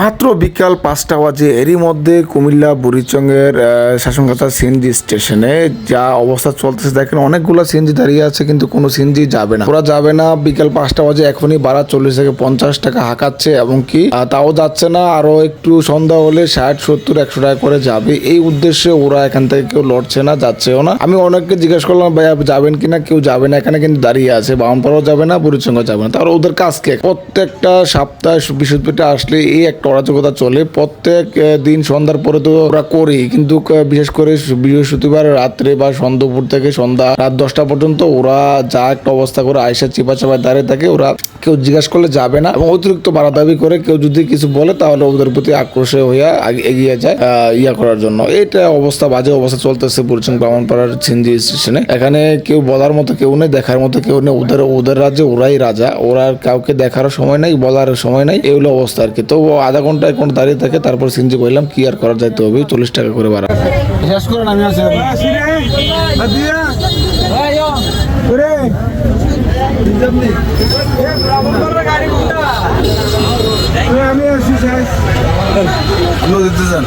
মাত্র বিকাল পাঁচটা বাজে, এরই মধ্যে কুমিল্লা বুড়িচঙ্গের শাসনকাতা সিএনজি স্টেশনে যা অবস্থা চলতেছে, দেখেন অনেকগুলো সিএনজি দাঁড়িয়ে আছে, কিন্তু কোনো সিএনজি যাবে না। ওরা যাবে না, বিকাল পাঁচটা বাজে, এখনই বাড়া চল্লিশ থেকে পঞ্চাশ টাকা হাঁকাচ্ছে, এবং কি তাও যাচ্ছে না, আরও একটু সন্ধ্যা হলে ষাট, সত্তর, একশো টাকা করে যাবে। এই উদ্দেশ্যে ওরা এখান থেকে কেউ লড়ছে না, যাচ্ছেও না। আমি অনেককে জিজ্ঞেস করলাম, ভাইয়া, যাবেন কিনা কেউ যাবে না, এখানে কিন্তু দাঁড়িয়ে আছে, বামপাড়াও যাবে না বুড়িচঙ্গ যাবে না। তাহলে ওদের কাজ কে? প্রত্যেকটা সপ্তাহ বৃহস্পতিবার আসলে এই একটা অরাজকতা চলে, প্রত্যেক দিন সন্ধ্যার পরে তো ওরা করি, কিন্তু বিশেষ করে বৃহস্পতিবার রাত্রে বা সন্ধ্যাপুর থেকে সন্ধ্যা রাত দশটা পর্যন্ত ওরা যা একটা অবস্থা করে আয়সা চিপা চাপায় দাঁড়িয়ে থাকে, ওরা কেউ জিজ্ঞাসা করলে যাবে না এবং অতিরিক্ত বাড়া দাবি করে কেউ যদি কিছু বলে তাহলে ওদের প্রতি আক্রোশে হইয়া এগিয়ে যায় ইয়া করার জন্য। এটা অবস্থা বাজে অবস্থা চলতেছে বলছেন ব্রাহ্মণপাড়ার সিন্ধি স্টেশনে। এখানে কেউ বলার মতো কেউ নেই দেখার মতো কেউ নেই। ওদের ওদের রাজ্যে ওরাই রাজা। ওরা আর কাউকে দেখারও সময় নাই বলার সময় নাই। এগুলো অবস্থা আর কি। তো আধা ঘণ্টা এক ঘণ্টা দাঁড়িয়ে থাকে তারপর সিনজি বললাম কি আর করা যাইতে হবে? চল্লিশ টাকা করে বাড়া শেষ করেন আমি আছি আমি আছি আপনি দিতে চান?